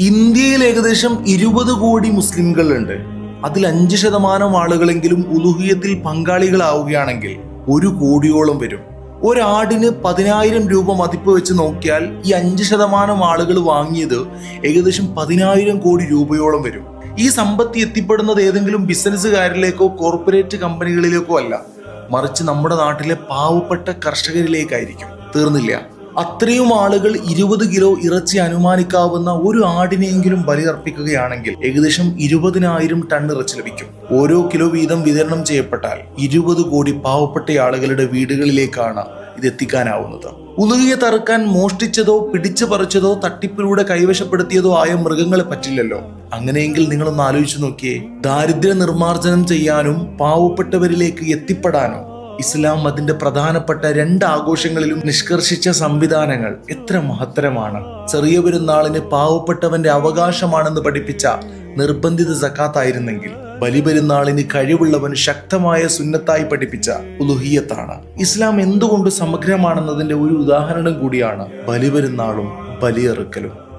ഇന്ത്യയിൽ ഏകദേശം ഇരുപത് കോടി മുസ്ലിംകളുണ്ട്. അതിൽ അഞ്ച് ശതമാനം ആളുകളെങ്കിലും ഉലുഹിയത്തിൽ പങ്കാളികളാവുകയാണെങ്കിൽ ഒരു കോടിയോളം വരും. ഒരാടിന് പതിനായിരം രൂപ മതിപ്പ് വെച്ച് നോക്കിയാൽ ഈ അഞ്ച് ശതമാനം ആളുകൾ വാങ്ങിയത് ഏകദേശം പതിനായിരം കോടി രൂപയോളം വരും. ഈ സമ്പത്ത് എത്തിപ്പെടുന്നത് ഏതെങ്കിലും ബിസിനസ്സുകാരിലേക്കോ കോർപ്പറേറ്റ് കമ്പനികളിലേക്കോ അല്ല. മറിച്ച് നമ്മുടെ നാട്ടിലെ പാവപ്പെട്ട കർഷകരിലേക്കായിരിക്കും. തീർന്നില്ല. അത്രയും ആളുകൾ ഇരുപത് കിലോ ഇറച്ചി അനുമാനിക്കാവുന്ന ഒരു ആടിനെയെങ്കിലും ബലിയർപ്പിക്കുകയാണെങ്കിൽ ഏകദേശം ഇരുപതിനായിരം ടൺ ഇറച്ചി ലഭിക്കും. ഓരോ കിലോ വീതം വിതരണം ചെയ്യപ്പെട്ടാൽ ഇരുപത് കോടി പാവപ്പെട്ട ആളുകളുടെ വീടുകളിലേക്കാണ് ഇത് എത്തിക്കാനാവുന്നത്. ഉലുകിയ തറുക്കാൻ മോഷ്ടിച്ചതോ പിടിച്ചു പറിച്ചതോ തട്ടിപ്പിലൂടെ കൈവശപ്പെടുത്തിയതോ ആയ മൃഗങ്ങളെ പറ്റില്ലല്ലോ. അങ്ങനെയെങ്കിൽ നിങ്ങളൊന്ന് ആലോചിച്ചു നോക്കിയേ. ദാരിദ്ര്യ നിർമ്മാർജനം ചെയ്യാനും പാവപ്പെട്ടവരിലേക്ക് എത്തിപ്പെടാനും ഇസ്ലാം അതിന്റെ പ്രധാനപ്പെട്ട രണ്ട് ആഘോഷങ്ങളിലും നിഷ്കർഷിച്ച സംവിധാനങ്ങൾ എത്ര മഹത്തരമാണ്. ചെറിയ പെരുന്നാളിന് പാവപ്പെട്ടവന്റെ അവകാശമാണെന്ന് പഠിപ്പിച്ച നിർബന്ധിത സക്കാത്തായിരുന്നെങ്കിൽ ബലിപെരുന്നാളിന് കഴിവുള്ളവൻ ശക്തമായ സുന്നത്തായി പഠിപ്പിച്ച ഉലുഹിയത്താണ്. ഇസ്ലാം എന്തുകൊണ്ട് സമഗ്രമാണെന്നതിന്റെ ഒരു ഉദാഹരണം കൂടിയാണ് ബലിപെരുന്നാളും ബലിയെറുക്കലും.